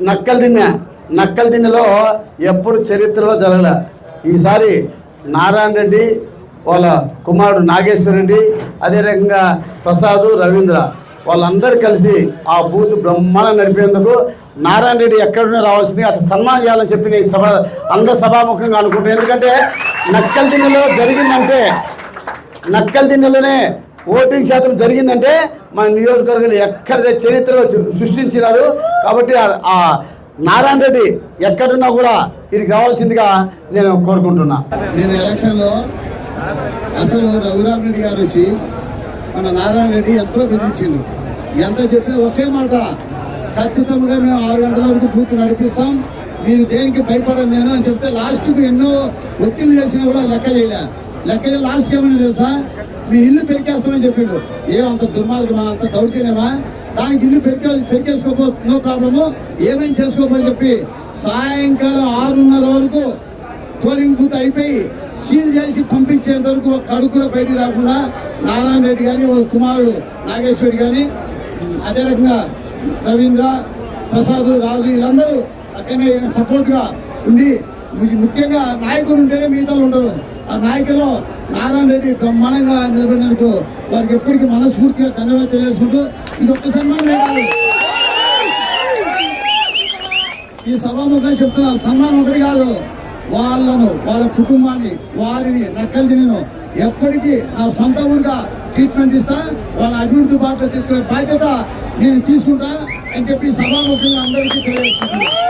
నక్కల దిన్నె నక్కల దిన్నెలో ఎప్పుడు చరిత్రలో జరగలే. ఈసారి నారాయణ రెడ్డి వాళ్ళ కుమారుడు నాగేశ్వర రెడ్డి అదే రకంగా ప్రసాద్ రవీంద్ర వాళ్ళందరూ కలిసి ఆ బూత్ బ్రహ్మాండం నడిపేందుకు నారాయణ రెడ్డి ఎక్కడున్నా రావాల్సింది అతను సన్మానం చేయాలని చెప్పి నేను సభ అందరు సభాముఖంగా అనుకుంటున్నాను ఎందుకంటే నక్కల దిన్నెలో జరిగిందంటే నక్కల దిన్నెలోనే ఓటింగ్ శాతం జరిగిందంటే మన నియోజకవర్గం ఎక్కడ చరిత్రలో సృష్టించినారు కాబట్టి ఆ- నారాయణ రెడ్డి ఎక్కడున్నా కూడా ఇది కావాల్సిందిగా నేను కోరుకుంటున్నా. నేను ఎలక్షన్లో అసలు రఘురామ్ రెడ్డి గారు వచ్చి మన నారాయణ రెడ్డి ఎంతో బెదిరించిండు. ఎంత చెప్పినా ఒకే మాట ఖచ్చితంగా మేము ఆరు గంటల వరకు బూత్ నడిపిస్తాం. మీరు దేనికి భయపడను నేను అని చెప్తే లాస్ట్కు ఎన్నో ఒత్తిళ్ళు చేసినా కూడా లెక్క చేయలే. లెక్క చేయ లాస్ట్కి ఏమైనా తెలుసా? మీ ఇల్లు పెరికేస్తామని చెప్పిండు. ఏమంత దుర్మార్గమా? అంత దౌర్జన్యమా? దానికి ఇల్లు పెరికే పెరికేసుకోపో నో ప్రాబ్లము. ఏమేం చేసుకోపోని చెప్పి సాయంకాలం ఆరున్నర వరకు పోలింగ్ బూత్ అయిపోయి సీల్ చేసి పంపించేంత వరకు ఒక కడుగు కూడా బయటికి రాకుండా నారాయణ రెడ్డి కానీ వాళ్ళ కుమారుడు నాగేశ్వర రెడ్డి కానీ అదే రకంగా రవీంద్ర ప్రసాద్ రాజు వీళ్ళందరూ అక్కడనే సపోర్ట్గా ఉండి ముఖ్యంగా నాయకుడు ఉంటేనే మిగతా ఉండరు ఆ నాయకులు నారాయణ రెడ్డి బ్రహ్మాండంగా నిలబడినందుకు వారికి ఎప్పటికీ మనస్ఫూర్తిగా ధన్యవాదాలు తెలియజేసుకుంటూ ఇది ఒక్క సన్మానం ఈ సభాముఖంగా చెప్తున్నా సన్మానం ఒకటి కాదు. వాళ్ళను వాళ్ళ కుటుంబాన్ని వారిని నక్కలు తినను. ఎప్పటికీ నా సొంత ఊరుగా ట్రీట్మెంట్ ఇస్తా వాళ్ళ అభివృద్ధి బాటలో తీసుకునే బాధ్యత నేను తీసుకుంటా అని చెప్పి సభాముఖంగా అందరికీ తెలియజేస్తున్నాను